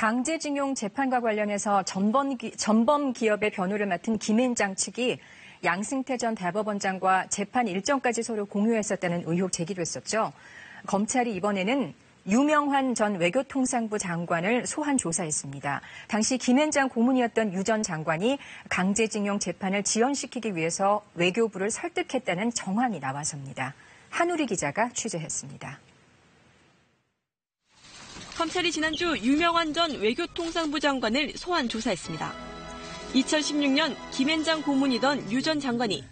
강제징용 재판과 관련해서 전범, 기, 전범 기업의 변호를 맡은 김앤장 측이 양승태 전 대법원장과 재판 일정까지 서로 공유했었다는 의혹 제기도 했었죠. 검찰이 이번에는 유명환 전 외교통상부 장관을 소환 조사했습니다. 당시 김앤장 고문이었던 유 전 장관이 강제징용 재판을 지연시키기 위해서 외교부를 설득했다는 정황이 나와서입니다. 한우리 기자가 취재했습니다. 검찰이 지난주 유명한 전 외교통상부 장관을 소환 조사했습니다. 2016년 김앤장 고문이던 유 전 장관이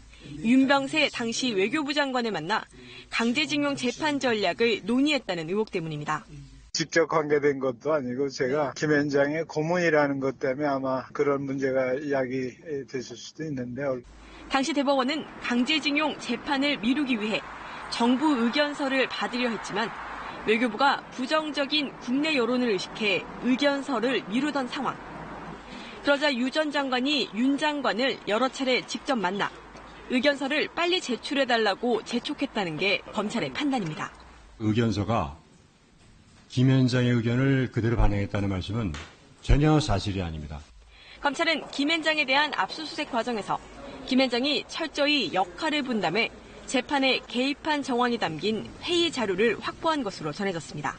윤병세 당시 외교부 장관을 만나 강제징용 재판 전략을 논의했다는 의혹 때문입니다. 직접 관계된 것도 아니고 제가 김현장의 고문이라는 것 때문에 아마 그런 문제가 이야기됐을 수도 있는데 당시 대법원은 강제징용 재판을 미루기 위해 정부 의견서를 받으려 했지만 외교부가 부정적인 국내 여론을 의식해 의견서를 미루던 상황. 그러자 유 전 장관이 윤 장관을 여러 차례 직접 만나 의견서를 빨리 제출해달라고 재촉했다는 게 검찰의 판단입니다. 의견서가 김현장의 의견을 그대로 반영했다는 말씀은 전혀 사실이 아닙니다. 검찰은 김현장에 대한 압수수색 과정에서 김현장이 철저히 역할을 분담해 재판에 개입한 정황이 담긴 회의 자료를 확보한 것으로 전해졌습니다.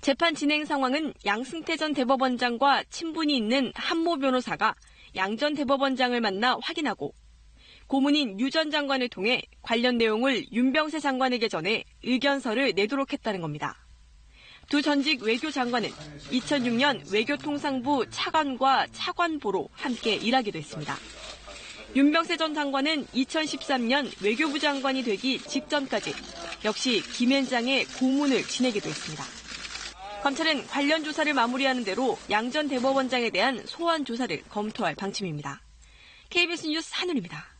재판 진행 상황은 양승태 전 대법원장과 친분이 있는 한모 변호사가 양 전 대법원장을 만나 확인하고 고문인 유 전 장관을 통해 관련 내용을 윤병세 장관에게 전해 의견서를 내도록 했다는 겁니다. 두 전직 외교 장관은 2006년 외교통상부 차관과 차관보로 함께 일하기도 했습니다. 윤병세 전 장관은 2013년 외교부 장관이 되기 직전까지 역시 김현장의 고문을 지내기도 했습니다. 검찰은 관련 조사를 마무리하는 대로 양 전 대법원장에 대한 소환 조사를 검토할 방침입니다. KBS 뉴스 한울입니다.